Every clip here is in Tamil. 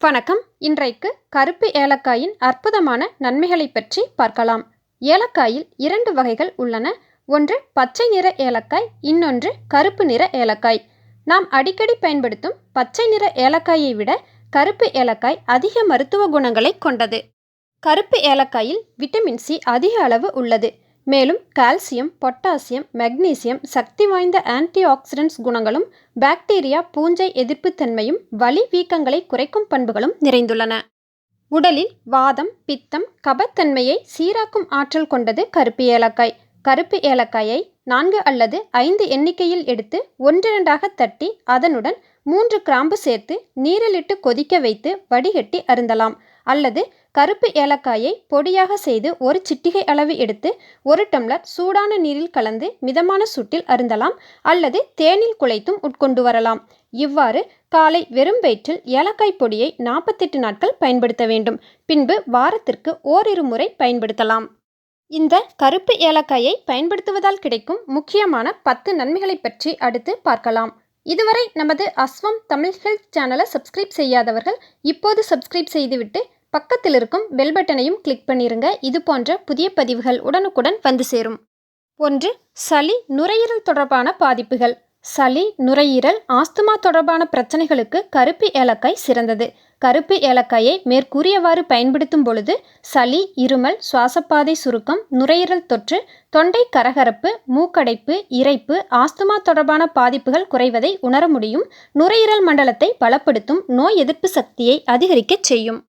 வணக்கம். இன்றைக்கு கருப்பு ஏலக்காயின் அற்புதமான நன்மைகளை பற்றி பார்க்கலாம். ஏலக்காயில் இரண்டு வகைகள் உள்ளன. ஒன்று பச்சை நிற ஏலக்காய் இன்னொன்று கருப்பு நிற ஏலக்காய். நாம் அடிக்கடி பயன்படுத்தும் பச்சை நிற ஏலக்காயை விட கருப்பு ஏலக்காய் அதிக மருத்துவ குணங்களை கொண்டது. கருப்பு ஏலக்காயில் விட்டமின் சி அதிக அளவு உள்ளது. மேலும் கால்சியம் பொட்டாசியம் மெக்னீசியம் சக்தி வாய்ந்த ஆன்டி ஆக்சிடென்ட்ஸ் குணங்களும் பாக்டீரியா பூஞ்சை எதிர்ப்புத்தன்மையும் வலி வீக்கங்களை குறைக்கும் பண்புகளும் நிறைந்துள்ளன. உடலில் வாதம் பித்தம் கபத்தன்மையை சீராக்கும் ஆற்றல் கொண்டது கருப்பு ஏலக்காய். கருப்பு ஏலக்காயை நான்கு அல்லது ஐந்து எண்ணிக்கையில் எடுத்து ஒன்றிரண்டாக தட்டி அதனுடன் மூன்று கிராம்பு சேர்த்து நீரிலிட்டு கொதிக்க வைத்து வடிகட்டி அருந்தலாம். அல்லது கருப்பு ஏலக்காயை பொடியாக செய்து ஒரு சிட்டிகை அளவு எடுத்து ஒரு டம்ளர் சூடான நீரில் கலந்து மிதமான சூட்டில் அருந்தலாம். அல்லது தேனில் குழைத்தும் உட்கொண்டு வரலாம். இவ்வாறு காலை வெறும் வயிற்றில் ஏலக்காய் பொடியை நாற்பத்தெட்டு நாட்கள் பயன்படுத்த வேண்டும். பின்பு வாரத்திற்கு ஓரிரு முறை பயன்படுத்தலாம். இந்த கருப்பு ஏலக்காயை பயன்படுத்துவதால் கிடைக்கும் முக்கியமான பத்து நன்மைகளை பற்றி அடுத்து பார்க்கலாம். இதுவரை நமது அஸ்வம் தமிழ் ஹெல்த் சேனலை சப்ஸ்கிரைப் செய்யாதவர்கள் இப்போது சப்ஸ்கிரைப் செய்துவிட்டு பக்கத்தில் இருக்கும் பெல் பட்டனையும் கிளிக் பண்ணிருங்க. இது போன்ற புதிய பதிவுகள் உடனுக்குடன் வந்து சேரும். ஒன்று சளி நுரையீரல் தொடர்பான பாதிப்புகள். சளி நுரையீரல் ஆஸ்துமா தொடர்பான பிரச்சனைகளுக்கு கருப்பு ஏலக்காய் சிறந்தது. கருப்பு ஏலக்காயை மேற்கூறியவாறு பயன்படுத்தும் பொழுது சளி இருமல் சுவாசப்பாதை சுருக்கம் நுரையீரல் தொற்று தொண்டை கரகரப்பு மூக்கடைப்பு இறைப்பு ஆஸ்துமா தொடர்பான பாதிப்புகள் குறைவதை உணர முடியும். நுரையீரல் மண்டலத்தை பலப்படுத்தும் நோய் எதிர்ப்பு சக்தியை அதிகரிக்கச் செய்யும்.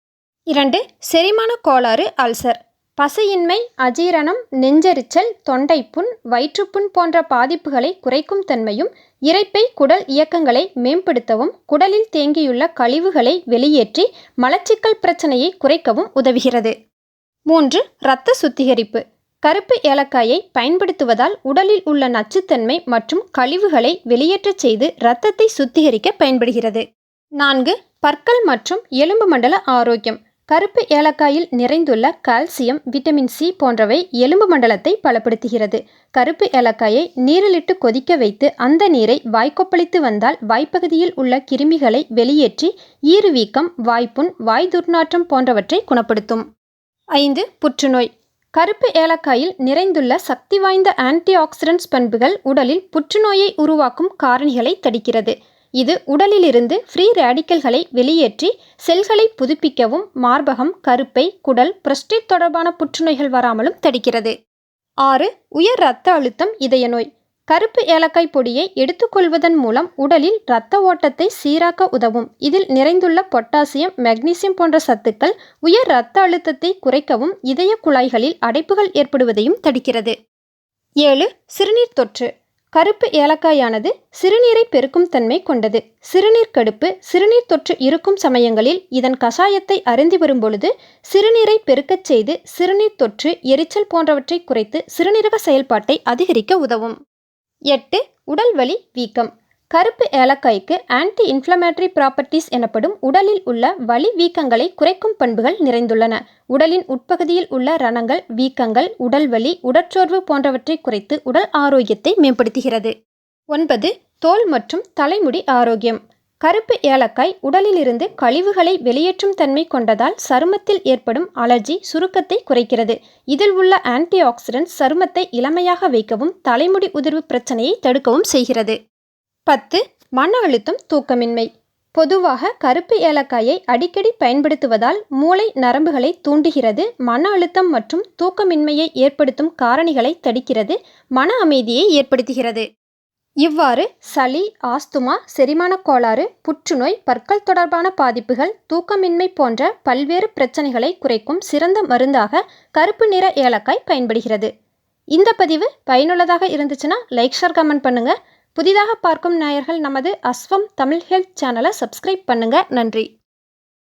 இரண்டு செரிமான கோளாறு அல்சர். பசையின்மை அஜீரணம் நெஞ்செரிச்சல் தொண்டைப்புண் வயிற்றுப்புண் போன்ற பாதிப்புகளை குறைக்கும் தன்மையும் இரைப்பை குடல் இயக்கங்களை மேம்படுத்தவும் குடலில் தேங்கியுள்ள கழிவுகளை வெளியேற்றி மலச்சிக்கல் பிரச்சனையை குறைக்கவும் உதவுகிறது. மூன்று இரத்த சுத்திகரிப்பு. கருப்பு ஏலக்காயை பயன்படுத்துவதால் உடலில் உள்ள நச்சுத்தன்மை மற்றும் கழிவுகளை வெளியேற்றச் செய்து இரத்தத்தை சுத்திகரிக்க பயன்படுகிறது. நான்கு பற்கள் மற்றும் எலும்பு மண்டல ஆரோக்கியம். கருப்பு ஏலக்காயில் நிறைந்துள்ள கால்சியம் விட்டமின் சி போன்றவை எலும்பு மண்டலத்தை பலப்படுத்துகிறது. கருப்பு ஏலக்காயை நீரிலிட்டு கொதிக்க வைத்து அந்த நீரை வாய்க்கொப்பளித்து வந்தால் வாய்ப்பகுதியில் உள்ள கிருமிகளை வெளியேற்றி ஈறுவீக்கம் வாய்ப்புண் வாய் துர்நாற்றம் போன்றவற்றை குணப்படுத்தும். ஐந்து புற்றுநோய். கருப்பு ஏலக்காயில் நிறைந்துள்ள சக்தி வாய்ந்த ஆன்டி ஆக்சிடென்ட்ஸ் பண்புகள் உடலில் புற்றுநோயை உருவாக்கும் காரணிகளை தடுக்கிறது. இது உடலிலிருந்து ஃப்ரீ ரேடிக்கல்களை வெளியேற்றி செல்களை புதுப்பிக்கவும் மார்பகம் கருப்பை குடல் புரஸ்டேட் தொடர்பான புற்றுநோய்கள் வராமலும் தடுக்கிறது. ஆறு உயர் இரத்த அழுத்தம் இதய நோய். கருப்பு ஏலக்காய் பொடியை எடுத்துக்கொள்வதன் மூலம் உடலில் இரத்த ஓட்டத்தை சீராக்க உதவும். இதில் நிறைந்துள்ள பொட்டாசியம் மெக்னீசியம் போன்ற சத்துக்கள் உயர் இரத்த அழுத்தத்தை குறைக்கவும் இதய குழாய்களில் அடைப்புகள் ஏற்படுவதையும் தடுக்கிறது. ஏழு சிறுநீர் தொற்று. கருப்பு ஏலக்காயானது சிறுநீரை பெருக்கும் தன்மை கொண்டது. சிறுநீர் கடுப்பு சிறுநீர் தொற்று இருக்கும் சமயங்களில் இதன் கஷாயத்தை அருந்தி வரும்பொழுது சிறுநீரை பெருக்கச் செய்து சிறுநீர் தொற்று எரிச்சல் போன்றவற்றை குறைத்து சிறுநீரக செயல்பாட்டை அதிகரிக்க உதவும். எட்டு உடல் வலி வீக்கம். கருப்பு ஏலக்காய்க்கு ஆன்டி இன்ஃப்ளமேட்டரி ப்ராப்பர்ட்டிஸ் எனப்படும் உடலில் உள்ள வலி வீக்கங்களை குறைக்கும் பண்புகள் நிறைந்துள்ளன. உடலின் உட்பகுதியில் உள்ள ரணங்கள் வீக்கங்கள் உடல் வலி உடற்சோர்வு போன்றவற்றை குறைத்து உடல் ஆரோக்கியத்தை மேம்படுத்துகிறது. ஒன்பது தோல் மற்றும் தலைமுடி ஆரோக்கியம். கருப்பு ஏலக்காய் உடலிலிருந்து கழிவுகளை வெளியேற்றும் தன்மை கொண்டதால் சருமத்தில் ஏற்படும் அலர்ஜி சுருக்கத்தை குறைக்கிறது. இதில் உள்ள ஆன்டி ஆக்சிடென்ட் சருமத்தை இளமையாக வைக்கவும் தலைமுடி உதிர்வு பிரச்சனையை தடுக்கவும் செய்கிறது. பத்து மன அழுத்தம் தூக்கமின்மை. பொதுவாக கருப்பு ஏலக்காயை அடிக்கடி பயன்படுத்துவதால் மூளை நரம்புகளை தூண்டுகிறது மன அழுத்தம் மற்றும் தூக்கமின்மையை ஏற்படுத்தும் காரணிகளை தடுக்கிறது மன அமைதியை ஏற்படுத்துகிறது. இவ்வாறு சளி ஆஸ்துமா செரிமான கோளாறு புற்றுநோய் பற்கள் தொடர்பான பாதிப்புகள் தூக்கமின்மை போன்ற பல்வேறு பிரச்சனைகளை குறைக்கும் சிறந்த மருந்தாக கருப்பு நிற ஏலக்காய் பயன்படுகிறது. இந்த பதிவு பயனுள்ளதாக இருந்துச்சுன்னா லைக் ஷேர் கமெண்ட் பண்ணுங்கள் புதிதாக பார்க்கும் நாயர்கள் நமது அஸ்வம் தமிழ் ஹெல்த் சேனலை சப்ஸ்கிரைப் பண்ணுங்கள் நன்றி.